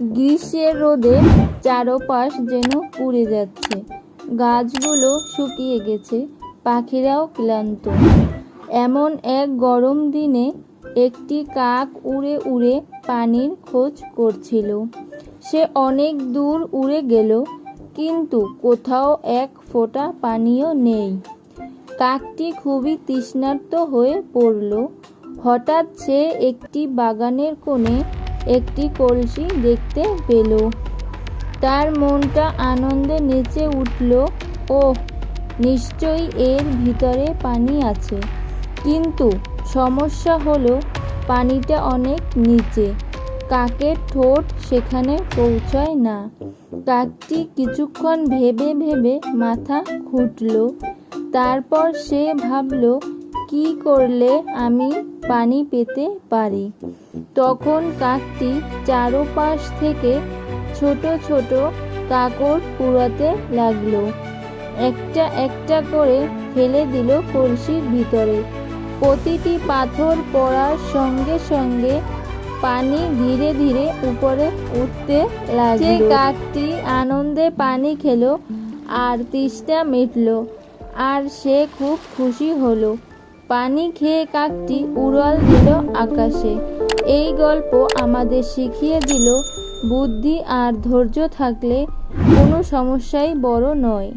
গ্রীষ্মের রোদে চারপাশ যেন পুড়ে যাচ্ছে। গাছগুলো শুকিয়ে গেছে, পাখিরাও ক্লান্ত। এমন এক গরম দিনে একটি কাক উড়ে উড়ে পানির খোঁজ করছিল। সে অনেক দূর উড়ে গেল, কিন্তু কোথাও এক ফোঁটা পানিও নেই। কাকটি খুবই তৃষ্ণার্ত হয়ে পড়ল। হঠাৎ সে একটি বাগানের কোণে একটি কলসি দেখতে পেল। তার মনটা আনন্দে নেচে উঠল। ও নিশ্চয়ই এর ভিতরে পানি আছে। কিন্তু সমস্যা হলো, পানিটা অনেক নিচে। কাকের ঠোঁট সেখানে পৌঁছায় না। কাকটি কিছুক্ষণ ভেবে ভেবে মাথা খুঁটল। তারপর সে ভাবল, কি করলে আমি পানি পেতে পারি। তখন কাকটি চারপাশ থেকে ছোট ছোট কাকড় কুড়াতে লাগল। একটা একটা করে ফেলে দিল কলসির ভিতরে। প্রতিটি পাথর পড়ার সঙ্গে সঙ্গে পানি ধীরে ধীরে উপরে উঠতে লাগল। সে কাকটি আনন্দে পানি খেলো আর তৃষ্ণা মিটলো, আর সে খুব খুশি হলো। পানি খেয়ে কাকটি উড়াল দিল আকাশে। এই গল্প আমাদের শিখিয়ে দিল, বুদ্ধি আর ধৈর্য থাকলে কোনো সমস্যাই বড় নয়।